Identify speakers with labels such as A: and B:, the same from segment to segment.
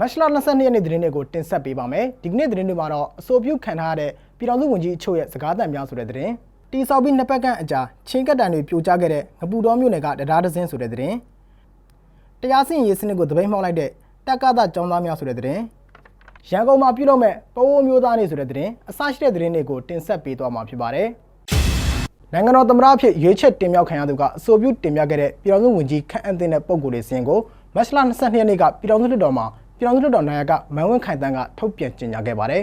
A: မတ်လ22ရက်နေ့သတင်းတွေကိုတင်ဆက်ပေးပါမယ်ဒီကနေ့သတင်းတွေမှာတော့အဆိုပြုခံထားရတဲ့ပြည်တော်စုဝန်ကြီးအချို့ရဲ့စကားသံများဆိုတဲ့သတင်းတီဆောက်ပြီးနှစ်ပတ်ခန့်အကြာချင်းကပ်တန်တွေပြိုကျခဲ့တဲ့ငပူတော်မြို့နယ်ကတရားဒဇင်းဆိုတဲ့သတင်းတရားစီရင်ရေးစနစ်ကိုတပိတ်မှောက်လိုက်တဲ့တက္ကသကျောင်းသားများဆိုတဲ့သတင်းရန်ကုန်မှာပြုလုပ်မဲ့ပိုးမျိုးသားနေဆိုတဲ့သတင်းအစရှိတဲ့သတင်းတွေကိုတင်ဆက်ပေးသွားမှာဖြစ်ပါတယ်နိုင်ငံတော်သမ္မတအဖြစ်ရွေးချယ်တင်မြှောက်ခံရသူကအဆိုပြုတင်မြှောက်ခဲ့တဲ့ပြည်တော်စုဝန်ကြီးခန့်အပ်တဲ့ပုံကိုယ်လေးစင်ကိုမတ်လ22ရက်နေ့ကပြည်တော်စုလွှတ်တော်မှာ ပြည်တော်စုလွှတ်တော်နိုင်ရကမန်ဝင်းခိုင်တန်းကထုတ်ပြန်ကြေညာခဲ့ပါတယ်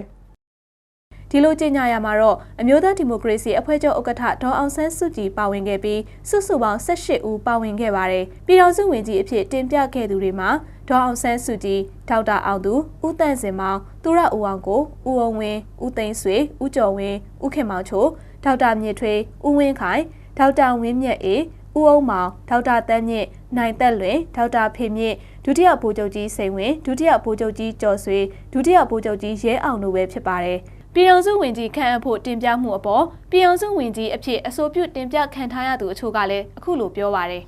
B: ဒီလိုကြေညာရမှာတော့အမျိုးသားဒီမိုကရေစီအဖွဲ့ချုပ်ဥက္ကဋ္ဌဒေါ်အောင်ဆန်းစုကြည်ပါဝင်ခဲ့ပြီးစုစုပေါင်း18ဦးပါဝင်ခဲ့ပါတယ်။ပြည်တော်စုဝင်ကြီးအဖြစ်တင်ပြခဲ့သူတွေမှာဒေါ်အောင်ဆန်းစုကြည်ဒေါက်တာအောင်သူဦးတန့်စင်မောင်သူရဦးအောင်ကိုဦးအောင်ဝင်းဦးသိန်းဆွေဦးကျော်ဝင်းဦးခင်မောင်ချိုဒေါက်တာမြင့်ထွေးဦးဝင်းခိုင်ဒေါက်တာဝင်းမြတ်အေးဦးအောင်မောင်ဒေါက်တာတန်းမြင့်နိုင်သက်လွင်ဒေါက်တာဖေမြင့် ဒုတိယဗိုလ်ချုပ်ကြီးစိန်ဝင်းဒုတိယဗိုလ်ချုပ်ကြီးကျော်ဆွေဒုတိယဗိုလ်ချုပ်ကြီးရဲအောင်တို့ပဲဖြစ်ပါတယ်။ပြည်တော်စုဝင်ကြီးခန့်အပ်ဖို့တင်ပြမှုအပေါ်ပြည်တော်စုဝင်ကြီးအဖြစ်အဆိုပြုတင်ပြခံထားရသူအချို့ကလည်းအခုလိုပြောပါတယ်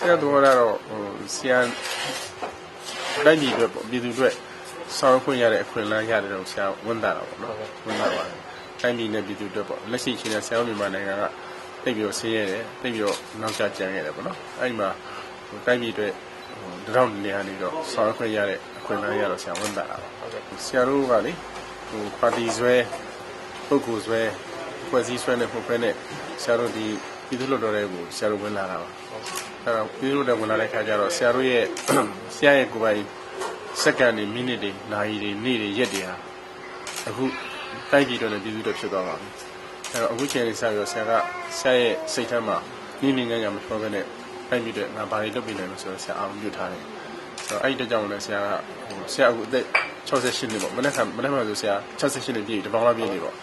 C: ဆရာတော်ကတော့ဟိုဆရာတိုင်းပြည်အတွက်ပေါ့ပြည်သူအတွက်ဆောင်ရွက်ခွင့်ရတဲ့အခွင့်အလမ်းရတယ်တော့ဆရာဝန်တာတာပေါ့နော်ဝန်တာပါတယ်တိုင်းပြည်နဲ့ပြည်သူအတွက်ပေါ့လက်ရှိချင်းတဲ့ဆရာမြန်မာနိုင်ငံကတိတ်ပြီးတော့ဆင်းရဲတယ်တိတ်ပြီးတော့နောက်ကျကျန်ခဲ့တယ်ပေါ့နော်အဲ့ဒီမှာဟိုတိုင်းပြည်အတွက် ဟိုတရောင်းနေရာနေတော့ဆောင်ရွက်ခွင့်ရတဲ့အခွင့်အလမ်းရတော့ဆရာဝန်တာတာပါဆရာတို့ကလေဟိုပါတီဆွဲပုဂ္ဂိုလ်ဆွဲဖွဲ့စည်းဆွဲနဲ့ပုံဖဲနဲ့ဆရာတို့ဒီပြည်သူ့လွှတ်တော်တွေကိုဆရာတို့ဝင်လာတာပါအဲ့တော့ပြည်လို့တဲ့ဝင်လာတဲ့ခါကျတော့ဆရာတို့ရဲ့ဆရာရဲ့ကိုယ်ပိုင်စက္ကန့်တွေမိနစ်တွေနာရီတွေနေ့တွေရက်တွေဟာအခုတိုက်ကြည့်တော့လည်းပြည်သူတို့ဖြစ်သွားပါပြီအဲ့တော့အခုချိန်လေးစပြီးတော့ဆရာကဆရာရဲ့စိတ်ထဲမှာနိမ့်နေကြရမှာပြောခဲ့တဲ့ တိုက်ပြီးတော့ငါဘာတွေလုပ်ပြီးလဲလို့ဆိုတော့ဆရာအောင်ပြုထားတယ်ဆိုတော့အဲ့ဒီတကြောင်လည်းဆရာကဟိုဆရာအခုအသက်68နှစ်ပေါ့မနေ့ကမနေ့ကဆိုဆရာ68နှစ်ပြည့်တပေါင်းလောက်ပြည့်နေပေါ့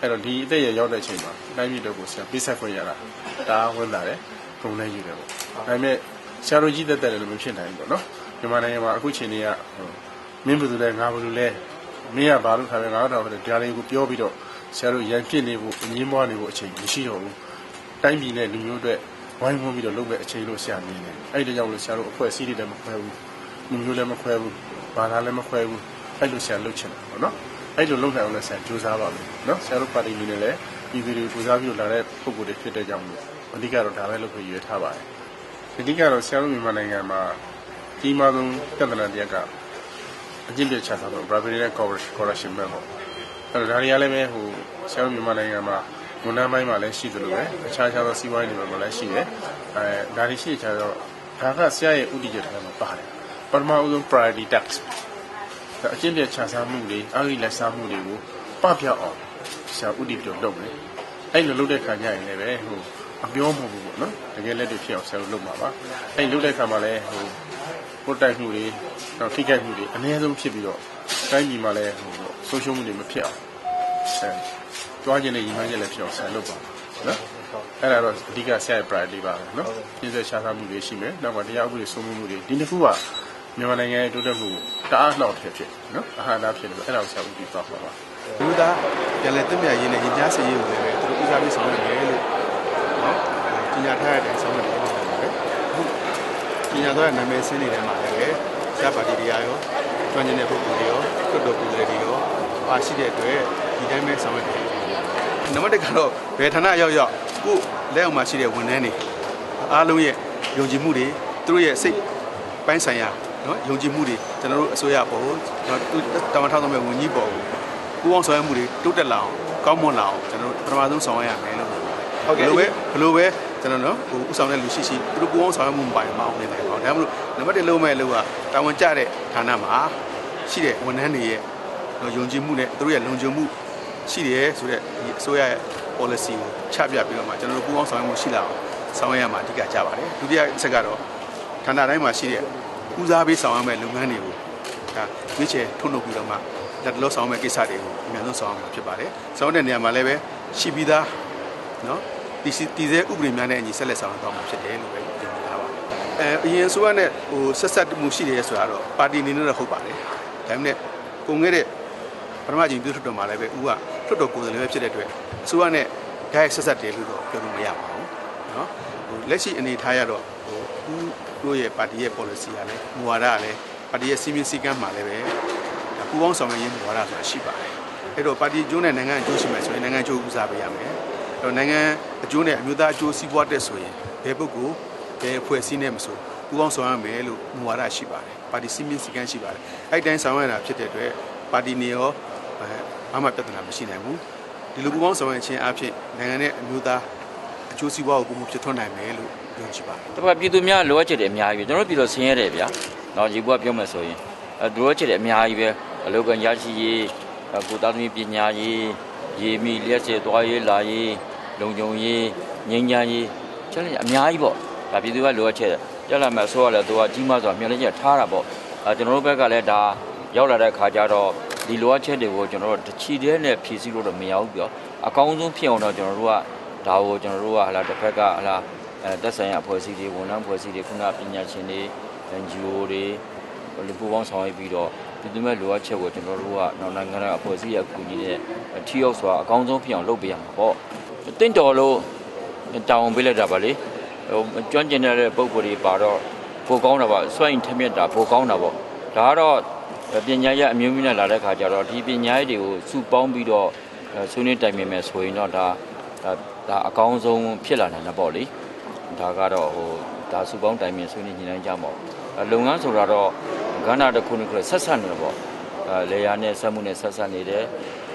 C: အဲ့တော့ဒီအသက်ရရောက်တဲ့အချိန်မှာတိုက်ပြီးတော့ကိုဆရာပြစ်ဆက်ခွင့်ရတာဒါဝင်လာတယ်ပုံလဲယူတယ်ပေါ့ဒါပေမဲ့ဆရာတို့ကြီးတက်တက်လည်းမဖြစ်နိုင်ဘူးပေါ့နော်မြန်မာနိုင်ငံမှာအခုချိန်လေးကဟိုမင်းဘယ်သူလဲငါဘယ်သူလဲမင်းကဘာလို့ထားလဲငါတော့ထားတယ်ဒါလေးကိုပြောပြီးတော့ဆရာတို့ရန်ပြစ်နေဖို့အငင်းမွားနေဖို့အချိန်မရှိတော့ဘူးတိုင်းပြည်နဲ့လူမျိုးအတွက် ဝိုင်းဝန်းပြီးတော့လုပ်မဲ့အချိန်လို့ဆရာမြင်တယ်အဲ့ဒီကြောင့်လို့ဆရာတို့အဖွဲ့အစည်းတွေလည်းမခွဲဘူးလူမျိုးလည်းမခွဲဘူးဘာသာလည်းမခွဲဘူးအဲ့လိုဆရာလုပ်ချင်တယ်ပေါ့နော်အဲ့လိုလုပ်နိုင်အောင်လည်းဆရာကြိုးစားပါမယ်နော်ဆရာတို့ပါတီကြီးနဲ့လည်းပြည်သူတွေကိုကြိုးစားပြီးတော့လာတဲ့ပုံကိုယ်တွေဖြစ်တဲ့ကြောင့်လို့အဓိကတော့ဒါပဲလုပ်ဖို့ရည်ရွယ်ထားပါတယ်အဓိကတော့ဆရာတို့မြန်မာနိုင်ငံမှာကြီးမားဆုံးပြဿနာတစ်ရပ်ကအကျင့်ပြချတာတော့ Brazilian corruption ပဲပေါ့အဲ့တော့ဒါတွေကလည်းပဲဟိုဆရာတို့မြန်မာနိုင်ငံမှာ ဝန်ထမ်းပိုင်းမှာလည်းရှိသလိုပဲအခြားခြားသောစီးပွားရေးတွေမှာလည်းရှိတယ်အဲဒါတွေရှိကြတော့ဒါကဆရာရဲ့ဥတီချက်ထဲမှာပါတယ်ပထမဦးဆုံး priority tax ဒါအကျင့်ပြချစားမှုတွေအာရိလက်စားမှုတွေကိုပပျောက်အောင်ဆရာဥတီပြုလုပ်မယ်အဲ့လိုလုပ်တဲ့ခါကျရင်လည်းပဲဟိုအပြောမဟုတ်ဘူးပေါ့နော်တကယ်လက်တွေဖြစ်အောင်ဆရာတို့လုပ်မှာပါအဲ့လုပ်တဲ့ခါမှာလည်းဟိုပို့တိုက်မှုတွေနောက်ထိခိုက်မှုတွေအနည်းဆုံးဖြစ်ပြီးတော့တိုင်းပြည်မှာလည်းဟိုဆုံးရှုံးမှုတွေမဖြစ်အောင်အဲ တွားကျင်တဲ့ညီမချက်လည်းဖြစ်အောင်ဆရာလုပ်ပါနော်အဲ့ဒါတော့အဓိကဆရာရဲ့ priority ပါပဲနော်ပြည့်စုံရှားထားမှုတွေရှိမယ်နောက်မှတရားဥပဒေစိုးမိုးမှုတွေဒီတစ်ခုကမြန်မာနိုင်ငံရဲ့တိုးတက်မှုတအားနှောက်ထည်ဖြစ်နော်အဟာတာဖြစ်လို့အဲ့ဒါကိုဆရာဦးပြီးသွားပါပါ
D: လူသားပြန်လဲတက်မြရေးနဲ့ရင်ကြားစေရေးကိုလည်းသူတို့ဦးစားပေးဆောင်ရွက်နေတယ်လို့နော်ကြီးညာထားရတဲ့ဆောင်ရွက်တယ်လို့ပြောပါတယ်အခုကြီးညာသွားတဲ့နာမည်စင်းနေတဲ့မှာလည်းဆရာပါတီတရားရောကျွမ်းကျင်တဲ့ပုဂ္ဂိုလ်တွေရောတွတ်တော်ကိုယ်စားလှယ်တွေရောပါရှိတဲ့အတွက်ဒီတိုင်းပဲဆောင်ရွက်တယ် နံပါတ်1ကတော့ဘယ်ဌာနရောက်ရောက်ခုလက်အောက်မှာရှိတဲ့ဝန်ထမ်းတွေအားလုံးရဲ့ယုံကြည်မှုတွေသူတို့ရဲ့စိတ်ပိုင်းဆိုင်ရာနော်ယုံကြည်မှုတွေကျွန်တော်တို့အစိုးရပေါ်နော်တာဝန်ထောက်ဆောင်မဲ့ဝန်ကြီးပေါ်ကိုပူးပေါင်းဆောင်ရွက်မှုတွေတိုးတက်လာအောင်ကောင်းမွန်လာအောင်ကျွန်တော်တို့ပထမဆုံးဆောင်ရွက်ရမယ်လို့ဟုတ်ကဲ့ဘယ်လိုပဲဘယ်လိုပဲကျွန်တော်တို့ဟိုဥဆောင်တဲ့လူရှိရှိသူတို့ပူးပေါင်းဆောင်ရွက်မှုမပိုင်မအောင်နေတယ်ပေါ့ဒါမှမဟုတ်နံပါတ်1လုံးမဲ့လို့ကတာဝန်ကျတဲ့ဌာနမှာရှိတဲ့ဝန်ထမ်းတွေရဲ့ယုံကြည်မှုနဲ့သူတို့ရဲ့လုံခြုံမှု ရှိတယ်ဆိုတော့ဒီအစိုးရရဲ့ policy ကိုချပြပြီးတော့မှကျွန်တော်တို့ပူးပေါင်းဆောင်ရွက်မှုရှိလာအောင်ဆောင်ရွက်ရမှာအဓိကကြပါတယ်ဒုတိယအချက်ကတော့ဌာနတိုင်းမှာရှိတဲ့ဦးစားပေးဆောင်ရွက်မဲ့လုပ်ငန်းတွေကိုဒါရွေးချယ်ထုတ်လုပ်ပြီးတော့မှလက်တလောဆောင်မဲ့ကိစ္စတွေကိုအများဆုံးဆောင်မှာဖြစ်ပါတယ်။ဆောင်တဲ့နေရာမှာလည်းပဲရှိပြီးသားနော်ဒီစီတည်ဆဲဥပဒေများနဲ့အညီဆက်လက်ဆောင်သွားမှာဖြစ်တယ်လို့ပဲပြောထားပါတယ်။အဲအရင်ဆိုရတဲ့ဟိုဆက်ဆက်မှုရှိတယ်ဆိုတာတော့ပါတီအနေနဲ့တော့ဟုတ်ပါတယ်။ဒါပေမဲ့ပုံခဲ့တဲ့ပထမကြီးပြုထွတ်တော်မှာလည်းပဲဦးက ထွတ်တော်ကိုယ်စားလှယ်ပဲဖြစ်တဲ့အတွက်အစိုးရနဲ့ဓာတ်ရိုက်ဆက်ဆက်တယ်လို့တော့ပြောလို့မရပါဘူး။နော်ဟိုလက်ရှိအနေထားရတော့ဟိုဦးတို့ရဲ့ပါတီရဲ့ policy ကလည်းမူဝါဒကလည်းပါတီရဲ့စီမင်းစည်းကမ်းမှာလည်းပဲဒါပူးပေါင်းဆောင်ရွက်ရေးမူဝါဒဆိုတာရှိပါတယ်အဲ့တော့ပါတီအကျိုးနဲ့နိုင်ငံအကျိုးရှိမယ်ဆိုရင်နိုင်ငံအကျိုးဦးစားပေးရမယ်အဲ့တော့နိုင်ငံအကျိုးနဲ့အမျိုးသားအကျိုးစီးပွားတက်ဆိုရင်ဘယ်ပုဂ္ဂိုလ်ဘယ်အဖွဲ့အစည်းနဲ့မဆိုပူးပေါင်းဆောင်ရွက်မယ်လို့မူဝါဒရှိပါတယ်ပါတီစီမင်းစည်းကမ်းရှိပါတယ်အဲ့တိုင်းဆောင်ရွက်တာဖြစ်တဲ့အတွက်ပါတီနေရောအဲ ဘာမှပြဿနာမရှိနိုင်ဘူးဒီလိုပူးပေါင်းဆောင်ရွက်ခြင်းအဖြစ်နိုင်ငံနဲ့အမျိုးသားအကျိုးစီးပွားကိုပုံမှုဖြစ်ထွန်းနိုင်မယ်လို့ယုံကြည်ပါတယ်
E: တစ်ခါပြည်သူများလိုအပ်ချက်တွေအများကြီးပဲကျွန်တော်တို့ပြည်တော်ဆင်းရဲတယ်ဗျာတော့ဒီဘုရားပြောမယ်ဆိုရင်အဲလိုအပ်ချက်တွေအများကြီးပဲအလုပ်ကရရှိရေးအဲကိုသားသမီးပညာရေးရေမီလျက်စေသွားရေးလာရေးလုံခြုံရေးငြိမ်းချမ်းရေးချက်လည်းအများကြီးပေါ့ဒါပြည်သူကလိုအပ်ချက်ကြက်လာမဲ့အစိုးရလည်းသူကကြီးမားစွာမျှော်လင့်ချက်ထားတာပေါ့အဲကျွန်တော်တို့ဘက်ကလည်းဒါရောက်လာတဲ့ခါကျတော့ ဒီလိုအပ်ချက်တွေကိုကျွန်တော်တို့တချီတဲ့နဲ့ဖြည့်ဆည်းလို့တော့မရဘူးပြောအကောင်းဆုံးဖြစ်အောင်တော့ကျွန်တော်တို့ကဒါကိုကျွန်တော်တို့ကဟလာတစ်ဖက်ကဟလာအဲတက်ဆိုင်ရာအဖွဲ့အစည်းတွေဝန်ထမ်းအဖွဲ့အစည်းတွေခုနပညာရှင်တွေ NGO တွေလူပူပေါင်းဆောင်ရွက်ပြီးတော့ဒီသူမဲ့လိုအပ်ချက်ကိုကျွန်တော်တို့ကနောက်နိုင်ငံရဲ့အဖွဲ့အစည်းရဲ့အကူအညီနဲ့ထီရောက်စွာအကောင်းဆုံးဖြစ်အောင်လုပ်ပေးရမှာပေါ့တင့်တော်လို့တောင်းပေးလိုက်တာပါလေဟိုကျွမ်းကျင်တဲ့ပုံကိုယ်တွေပါတော့ပိုကောင်းတာပါစွန့်ရင်ထက်မြက်တာပိုကောင်းတာပေါ့ဒါကတော့ ပညာရေးအမျိုးမျိုးနဲ့လာတဲ့ခါကျတော့ဒီပညာရေးတွေကိုစုပေါင်းပြီးတော့ဆွေးနွေးတိုင်ပင်မယ်ဆိုရင်တော့ဒါဒါအကောင်းဆုံးဖြစ်လာနိုင်တာပေါ့လေဒါကတော့ဟိုဒါစုပေါင်းတိုင်ပင်ဆွေးနွေးညှိနှိုင်းကြမှာပေါ့အဲလုပ်ငန်းဆိုတာတော့ကဏ္ဍတစ်ခုနဲ့ခုဆက်ဆက်နေတယ်ပေါ့အဲလေယာနဲ့ဆက်မှုနဲ့ဆက်ဆက်နေတယ်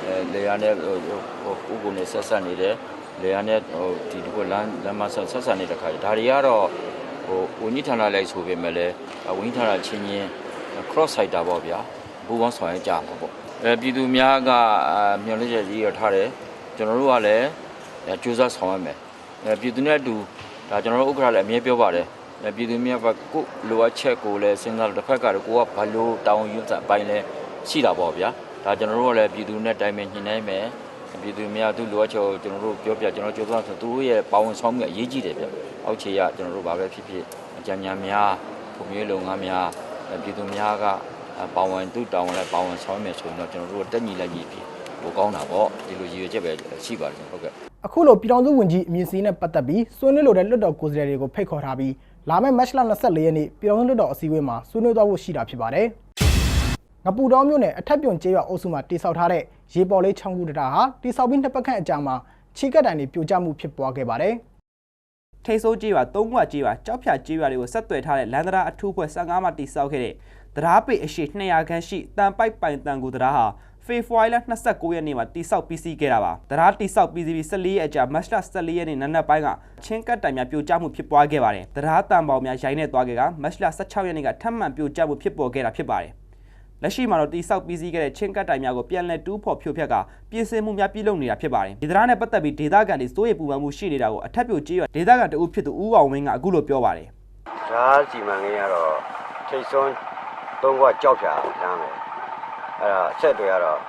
E: အဲလေယာနဲ့ဟိုဟိုကိုကိုနဲ့ဆက်ဆက်နေတယ်လေယာနဲ့ဟိုဒီဒီကိုလမ်းလမ်းမဆက်ဆက်ဆက်နေတဲ့ခါကျဒါတွေကတော့ဟိုဝန်ကြီးဌာနလိုက်ဆိုပေမဲ့လည်းဝန်ကြီးဌာနချင်းချင်း cross site တာပေါ့ဗျာဘူပေါင်းဆောင်ရကြမှာပေါ့အဲပြည်သူများကမျှော်လင့်ချက်ကြီးရထားတယ်ကျွန်တော်တို့ကလည်းကြိုးစားဆောင်ရမယ်အဲပြည်သူနဲ့အတူဒါကျွန်တော်တို့ဥက္ကဋ္ဌလည်းအမြဲပြောပါတယ်အဲပြည်သူများဘက်ကိုလိုအပ်ချက်ကိုလည်းစဉ်းစားလို့တစ်ဖက်ကတော့ကိုကဘာလို့တောင်းယူစအပိုင်းလဲရှိတာပေါ့ဗျာဒါကျွန်တော်တို့ကလည်းပြည်သူနဲ့တိုင်ပင်ညှိနှိုင်းမယ်ပြည်သူများသူလိုအပ်ချက်ကိုကျွန်တော်တို့ပြောပြကျွန်တော်ကြိုးစားဆိုသူတို့ရဲ့ပါဝင်ဆောင်မှုအရေးကြီးတယ်ဗျအောက်ခြေကကျွန်တော်တို့ဘာပဲဖြစ်ဖြစ်အကြံဉာဏ်များပုံမျိုးလုပ်ငန်းများ ပြည်သူများကပါဝင်သူတောင်းလဲပါဝင်ဆောင်မယ်ဆိုရင်တော့ကျွန်တော်တို့တက်ညီလက်ညီပြီးဟိုကောင်းတာပေါ့ဒီလိုရည်ရွယ်ချက်ပဲရှိပါတယ်ဟုတ်ကဲ့
A: အခုလိုပြည်တော်စုဝန်ကြီးအမည်စည်းနဲ့ပတ်သက်ပြီးဆွေးနွေးလိုတဲ့လွှတ်တော်ကိုယ်စားလှယ်တွေကိုဖိတ်ခေါ်ထားပြီးလာမယ့်မတ်လ24ရက်နေ့ပြည်တော်စုလွှတ်တော်အစည်းအဝေးမှာဆွေးနွေးသွားဖို့ရှိတာဖြစ်ပါတယ်။ငပူတော်မြို့နယ်အထက်ပြွန်ကျေးရွာအုပ်စုမှာတိစောက်ထားတဲ့ရေပေါ်လေးချောင်းကူတတာဟာတိစောက်ပြီးနှစ်ပတ်ခန့်အကြာမှာချီကတ်တိုင်တွေပြိုကျမှုဖြစ်ပွားခဲ့ပါတယ်။
F: ထိတ်ဆိုးကြေးရွာ၃ခွကြေးရွာကြောက်ဖြာကြေးရွာတွေကိုဆက်သွယ်ထားတဲ့လန်ဒရာအထူးဖွဲ့15မှာတိစောက်ခဲ့တဲ့တရားပေအရှိ200ခန်းရှိတန်ပိုက်ပိုင်တန်ကူတရားဟာဖေဖော်ဝါရီလ29ရက်နေ့မှာတိစောက်ပြီးစီးခဲ့တာပါတရားတိစောက်ပြီးစီးပြီး14ရက်အကြာမတ်လ14ရက်နေ့နံနက်ပိုင်းကချင်းကတ်တိုင်များပြိုကျမှုဖြစ်ပွားခဲ့ပါတယ်တရားတန်ပေါင်များရိုင်းနေသွားခဲ့ကမတ်လ16ရက်နေ့ကထပ်မံပြိုကျမှုဖြစ်ပေါ်ခဲ့တာဖြစ်ပါတယ် လက်ရှိမှာတော့တိစောက်ပြီးစီးခဲ့တဲ့ချင်းကတ်တိုင်များကိုပြန်လည်တူးဖော်ဖြိုဖျက်ကပြင်ဆင်မှုများပြုလုပ်နေတာဖြစ်ပါတယ်ဒီတရားနဲ့ပတ်သက်ပြီးဒေသခံတွေစိုးရိမ်ပူပန်မှုရှိနေတာကိုအထက်ပြိုကြေးရွာဒေသခံတအုပ်ဖြစ်သူဦးအောင်ဝင်းကအခုလိုပြောပါတယ်
G: ဓာတ်စီမံကိန်းကတော့ထိတ်ဆုံးသုံးခွကြောက်ဖြာလမ်းမယ်အဲ့ဒါအဆက်တွေကတော့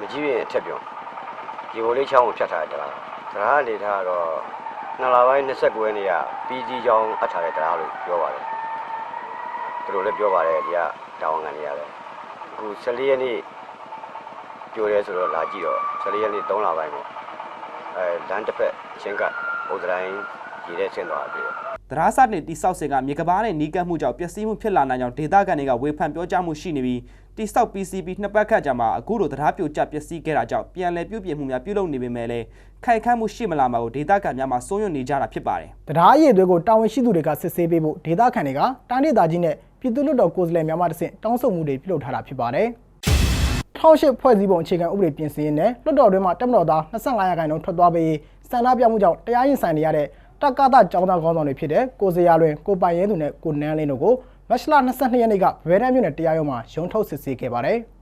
G: မကြီးရင်အထက်ပြုံဒီဘိုလေးချောင်းကိုဖြတ်ထားတဲ့တရားတရားလေထားကတော့နှစ်လပိုင်း29ရက်နေ့ကပြီးကြီးချောင်းအပ်ထားတဲ့တရားလို့ပြောပါတယ်သူတို့လည်းပြောပါတယ်ဒီကတာဝန်ခံတွေရတယ် အခု14ရက်နေ့ပြောရဲဆိုတော့လာကြည့်တော့14ရက်နေ့3လပိုင်းပေါ့အဲလမ်းတစ်ဖက်ချင်းကဥဒတိုင်းရည်တဲ့ဆင်းသွားပြီ။
F: တရားစတင်တိဆောက်စဉ်ကမြေကဘာနဲ့နီးကပ်မှုကြောင့်ပျက်စီးမှုဖြစ်လာနိုင်ကြောင်းဒေသခံတွေကဝေဖန်ပြောကြားမှုရှိနေပြီးတိဆောက် PCB နှစ်ပတ်ခန့်ကြာမှာအခုလိုတရားပြိုကျပျက်စီးခဲ့တာကြောင့်ပြန်လည်ပြုပြင်မှုများပြုလုပ်နေပေမဲ့လည်းခိုင်ခန့်မှုရှိမလာမှာကိုဒေသခံများမှစိုးရွံ့နေကြတာဖြစ်ပါတယ်။
A: တရားရည်တွေကိုတာဝန်ရှိသူတွေကစစ်ဆေးပေးဖို့ဒေသခံတွေကတိုင်းဒေသကြီးနဲ့ ပြည်သူ့လွှတ်တော်ကိုယ်စားလှယ်များမှတဆင့်တောင်းဆိုမှုတွေပြုလုပ်ထားတာဖြစ်ပါတယ်။1008ဖွဲ့စည်းပုံအခြေခံဥပဒေပြင်ဆင်ရေးနဲ့လွှတ်တော်တွင်းမှာတက်မတော်သား25ရာခိုင်နှုန်းထွက်သွားပေးစံနာပြမှုကြောင့်တရားရင်ဆိုင်နေရတဲ့တက္ကသကျောင်းသားခေါင်းဆောင်တွေဖြစ်တဲ့ကိုစရာလွင်ကိုပိုင်ရဲသူနဲ့ကိုနန်းလင်းတို့ကိုမတ်လ22ရက်နေ့ကဗဲတန်းမြို့နယ်တရားရုံးမှာရုံးထုတ်စစ်ဆေးခဲ့ပါတယ်။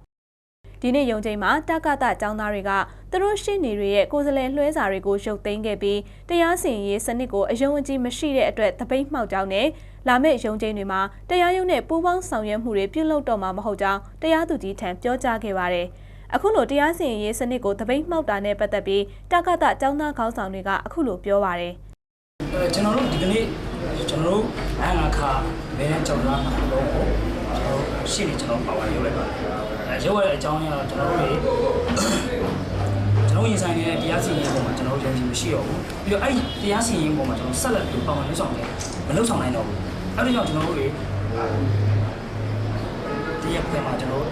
B: ဒီနေ့ရုံချိန်မှာတက္ကသကျောင်းသားတွေကသူတို့ရှင်းနေတွေရဲ့ကိုယ်စားလှယ်လွှဲစာတွေကိုရုပ်သိမ်းခဲ့ပြီးတရားစီရင်ရေးစနစ်ကိုအယုံအကြည်မရှိတဲ့အတွက်တပိတ်မှောက်ကြောင်းနဲ့ လာမယ့်ရုံချိန်တွေမှာတရားရုံးနဲ့ပူးပေါင်းဆောင်ရွက်မှုတွေပြုလုပ်တော့မှာမဟုတ်ကြောင်းတရားသူကြီးထံပြောကြားခဲ့ပါတယ်။အခုလိုတရားစီရင်ရေးစနစ်ကိုတပိတ်မှောက်တာနဲ့ပတ်သက်ပြီးတက္ကသကျောင်းသားခေါင်းဆောင်တွေကအခုလိုပြောပါတယ်။
H: အဲကျွန်တော်တို့ဒီကနေ့ကျွန်တော်တို့အငါခါမဲနဲ့ကြောင်သားမှာတော့ကျွန်တော်တို့ရှေ့နေကျွန်တော်ပါဝါရုပ်လိုက်ပါတယ်အဲရုပ်ရတဲ့အကြောင်းအရာတော့ကျွန်တော်တို့တွေကျွန်တော်ရင်ဆိုင်နေတဲ့တရားစီရင်ရေးပုံမှာကျွန်တော်တို့ယုံကြည်မရှိတော့ဘူးပြီးတော့အဲ့ဒီတရားစီရင်ရေးပုံမှာကျွန်တော်ဆက်လက်ပြီးပါဝင်လုပ်ဆောင်တယ်မလုပ်ဆောင်နိုင်တော့ဘူး အဲ့ဒီကြောင့်ကျွန်တော်တို့တွေရက်ခွဲမှာကျွန်တော်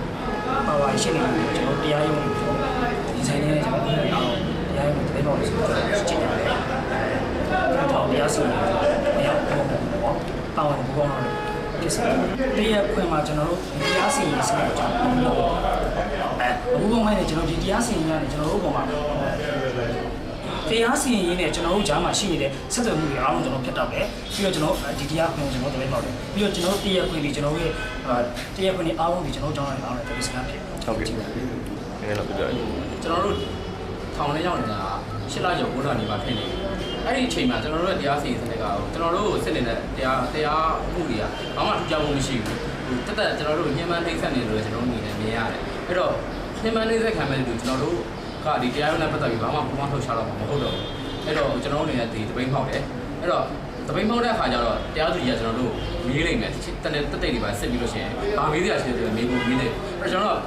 H: ပါဝါရှင်းနေတယ်ကျွန်တော်တရားရုံးကိုဒီဆိုင်နေကျွန်တော်အားလုံးတရားရုံးကိုတိုင်းတော့ဆိုတော့ချိန်ရတယ်ကျွန်တော်တရားစီရင်မရောက်ဘူးပေါ့ပါဝါဘူကောင်းတော့ဒီစတရက်ခွဲမှာကျွန်တော်တို့တရားစီရင်စနစ်ကိုကျွန်တော်ပြုလုပ်အဲဘူကောင်းမိုင်းနဲ့ကျွန်တော်ဒီတရားစီရင်ရတယ်ကျွန်တော်တို့ပုံမှာ တရားစီရင်ရင်းနဲ့ကျွန်တော်တို့ကြားမှာရှိနေတဲ့ဆက်သွယ်မှုတွေအားလုံးကျွန်တော်ဖြတ်တောက်တယ်ပြီးတော့ကျွန်တော်ဒီတရားခွင့်ကျွန်တော်တလေးပေါက်တယ်ပြီးတော့ကျွန်တော်တရားခွင့်ဒီကျွန်တော်ရဲ့တရားခွင့်ဒီအားလုံးဒီကျွန်တော်ကြောင်းလိုက်အောင်တယ်ဒီစကားဖြစ်
C: ဟုတ်ကဲ့ငယ်တော့ပြပြ
I: ကျွန်တော်တို့ထောင်ထဲရောက်နေတာရှစ်လကျော်9လနေပါဖြစ်နေတယ်အဲ့ဒီအချိန်မှာကျွန်တော်တို့ရဲ့တရားစီရင်စနစ်ကကျွန်တော်တို့စစ်နေတဲ့တရားတရားမှုတွေကဘာမှထူးခြားမှုမရှိဘူးဟိုတက်တက်ကျွန်တော်တို့ညှဉ်းပန်းနှိပ်စက်နေလို့ကျွန်တော်တို့အနေနဲ့မြင်ရတယ်အဲ့တော့ညှဉ်းပန်းနှိပ်စက်ခံမဲ့လူကျွန်တော်တို့ ကဒီတရားရုံးနဲ့ပတ်သက်ပြီးဘာမှပူးပေါင်းထုတ်ချတော့မှာမဟုတ်တော့ဘူးအဲ့တော့ကျွန်တော်တို့အနေနဲ့ဒီတပိန်းဖောက်တယ်အဲ့တော့တပိန်းဖောက်တဲ့အခါကျတော့တရားသူကြီးကကျွန်တော်တို့မေးလိုက်မယ်တက်တဲ့တက်တဲ့တွေပါစစ်ပြီးလို့ရှိရင်ဘာမေးစရာရှိတယ်မေးဖို့မေးတယ်အဲ့တော့ကျွန်တော်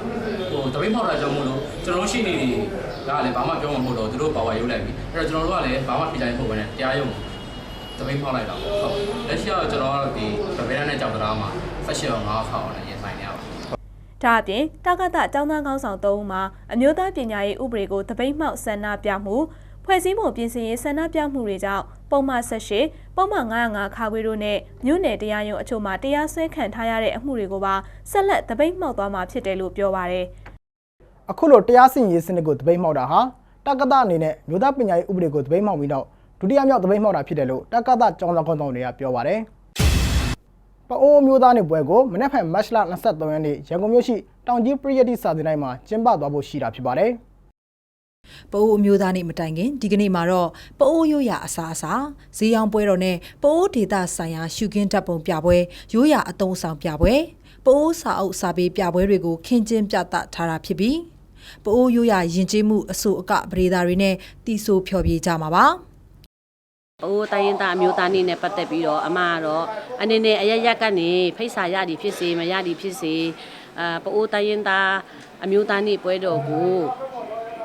I: ဟိုတပိန်းဖောက်တာကြောင့်မို့လို့ကျွန်တော်တို့ရှိနေနေကလည်းဘာမှပြောမှာမဟုတ်တော့သူတို့ပါဝါရုပ်လိုက်ပြီအဲ့တော့ကျွန်တော်တို့ကလည်းဘာမှပြကြိုင်ဖို့ပဲနဲ့တရားရုံးတပိန်းဖောက်လိုက်တော့ဟုတ်လက်ရှိတော့ကျွန်တော်ကတော့ဒီဗေဒနဲ့ကြောက်တရားမှာဆက်ရှိအောင်ငါးခါအောင်လည်းရင်ဆိုင်နေရပါ
B: ဒါအပြင်တက္ကသចောင်းသားကောင်းဆောင်၃ဦးမှာအမျိုးသားပညာရေးဥပဒေကိုတပိတ်မှောက်ဆန္ဒပြမှုဖွဲ့စည်းပုံပြင်ဆင်ရေးဆန္ဒပြမှုတွေကြောင့်ပုံမှန်၁၈ပုံမှန်905ခါခွေတို့နဲ့မြို့နယ်တရားရုံးအချို့မှာတရားစွဲခံထားရတဲ့အမှုတွေကိုပါဆက်လက်တပိတ်မှောက်သွားမှာဖြစ်တယ်လို့ပြောပါရယ်
A: အခုလိုတရားစီရင်ရေးစနစ်ကိုတပိတ်မှောက်တာဟာတက္ကသအနေနဲ့မြို့သားပညာရေးဥပဒေကိုတပိတ်မှောက်ပြီးတော့ဒုတိယမြောက်တပိတ်မှောက်တာဖြစ်တယ်လို့တက္ကသကျောင်းသားခေါင်းဆောင်တွေကပြောပါတယ်။ ပအိုးမျိုးသားနေပွဲကိုမနေ့ဖက်မတ်လ23ရက်နေ့ရန်ကုန်မြို့ရှိတောင်ကြီးပရိယတ်တိစာသင်တိုင်းမှာကျင်းပသွားဖို့ရှိတာဖြစ်ပါတယ်။
J: ပအိုးအမျိုးသားနေ့မတိုင်ခင်ဒီကနေ့မှာတော့ပအိုးရိုးရအစားအစာဈေးရောင်းပွဲတော်နဲ့ပအိုးဒေတာဆိုင်ရာရှုခင်းတပ်ပုံပြပွဲရိုးရအတုံးဆောင်ပြပွဲပအိုးစာအုပ်စာပေပြပွဲတွေကိုခင်းကျင်းပြသထားတာဖြစ်ပြီးပအိုးရိုးရယဉ်ကျေးမှုအဆိုအကပရိဒါတွေနဲ့တီဆိုဖျော်ဖြေကြမှာပါ။
K: အိုးတိုင်းရင်သားအမျိုးသားနေ့နဲ့ပတ်သက်ပြီးတော့အမကတော့အနေနဲ့အရရက်ကနေဖိတ်စာရသည်ဖြစ်စေမရသည်ဖြစ်စေအာပအိုးတိုင်းရင်သားအမျိုးသားနေ့ပွဲတော်ကို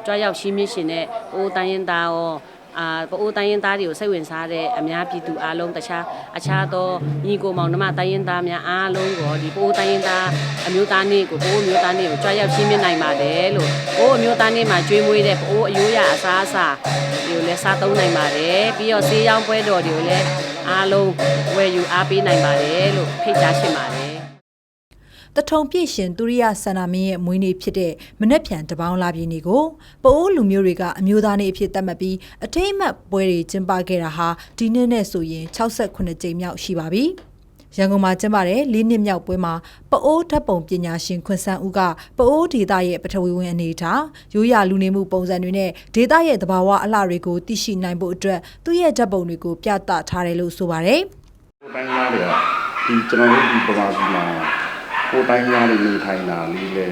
K: ကြွားရောက်ရှိမြင့်ရှင်တဲ့ပအိုးတိုင်းရင်သားရော အာပအိုးတိုင်းရင်သားတွေကိုစိတ်ဝင်စားတဲ့အများပြည်သူအားလုံးတခြားအခြားသောညီကိုမောင်နှမတိုင်းရင်သားများအားလုံးကိုဒီပအိုးတိုင်းရင်သားအမျိုးသားနေ့ကိုပအိုးအမျိုးသားနေ့ကိုကြွားရောက်ရှိမြင့်နိုင်ပါတယ်လို့ပအိုးအမျိုးသားနေ့မှာကျွေးမွေးတဲ့ပအိုးအယိုးရအစားအစာတွေကိုလည်းစားသုံးနိုင်ပါတယ်ပြီးတော့ဈေးရောင်းပွဲတော်တွေကိုလည်းအားလုံးဝယ်ယူအားပေးနိုင်ပါတယ်လို့ဖိတ်ကြားချင်ပါတယ်
J: တထုံပြည့်ရှင်သူရိယဆန္ဒမင်းရဲ့မွေးနေ့ဖြစ်တဲ့မနက်ဖြန်တပေါင်းလာပြည်နေ့ကိုပအိုးလူမျိုးတွေကအမျိုးသားနေ့အဖြစ်သတ်မှတ်ပြီးအထိမ့်အမှတ်ပွဲတွေကျင်းပခဲ့တာဟာဒီနေ့နဲ့ဆိုရင်68ကြိမ်မြောက်ရှိပါပြီ။ရန်ကုန်မှာကျင်းပတဲ့လေးနှစ်မြောက်ပွဲမှာပအိုးဓာတ်ပုံပညာရှင်ခွန်ဆန်းဦးကပအိုးဒေတာရဲ့ပထဝီဝင်အနေထားရိုးရာလူနေမှုပုံစံတွေနဲ့ဒေတာရဲ့သဘာဝအလှတွေကိုသိရှိနိုင်ဖို့အတွက်သူ့ရဲ့ဓာတ်ပုံတွေကိုပြသထားတယ်လို့ဆိုပါတယ်။
L: ကိုတိုင်းသားတွေကဒီကျွန်တော်တို့ဒီပမာစီမှာ ကိုတိုင်းသားတွေနေထိုင်တာလေးလဲ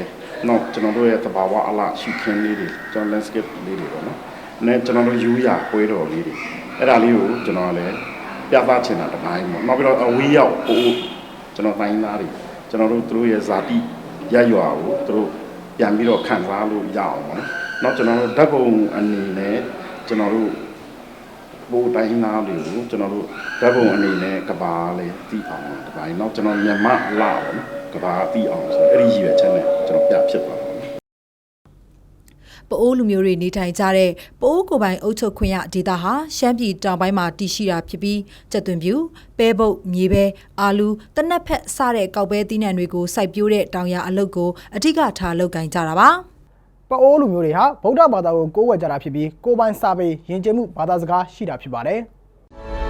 L: တော့ကျွန်တော်တို့ရဲ့သဘာဝအလားရှိခင်းလေးတွေကျွန်တော် landscape လေးတွေပေါ့နော်။နဲ့ကျွန်တော်တို့ယူရပွဲတော်လေးတွေအဲ့ဒါလေးကိုကျွန်တော်လည်းပြသချင်တာတစ်ပိုင်းပေါ့။နောက်ပြီးတော့အဝေးရောက်ဟိုကျွန်တော်တိုင်းသားတွေကျွန်တော်တို့သူတို့ရဲ့ဇာတိရရွာကိုသူတို့ပြန်ပြီးတော့ခံစားလို့ရအောင်ပေါ့နော်။နောက်ကျွန်တော်တို့ဓာတ်ပုံအနေနဲ့ကျွန်တော်တို့ပိုတိုင်းသားတွေကိုကျွန်တော်တို့ဓာတ်ပုံအနေနဲ့ကဘာလေးသိအောင်ဒီပိုင်းတော့ကျွန်တော်မြန်မာလာပါတော့ ကဘာသိအောင်ဆိုအဲ့ဒီရည်ရွယ်ချက်နဲ့ကျွန်တော်ပြဖြစ်ပါတော့
J: ပအိုးလူမျိုးတွေနေထိုင်ကြတဲ့ပအိုးကိုယ်ပိုင်အုပ်ချုပ်ခွင့်ရဒေသဟာရှမ်းပြည်တောင်ပိုင်းမှာတည်ရှိတာဖြစ်ပြီးကျက်သွင်ပြူပဲပုတ်မြေပဲအာလူတနက်ဖက်စတဲ့ကောက်ပဲသီးနှံတွေကိုစိုက်ပျိုးတဲ့တောင်ယာအလုပ်ကိုအဓိကထားလုပ်ကင်ကြတာပါ
A: ပအိုးလူမျိုးတွေဟာဗုဒ္ဓဘာသာကိုကိုးကွယ်ကြတာဖြစ်ပြီးကိုယ်ပိုင်စာပေယဉ်ကျေးမှုဘာသာစကားရှိတာဖြစ်ပါတယ်။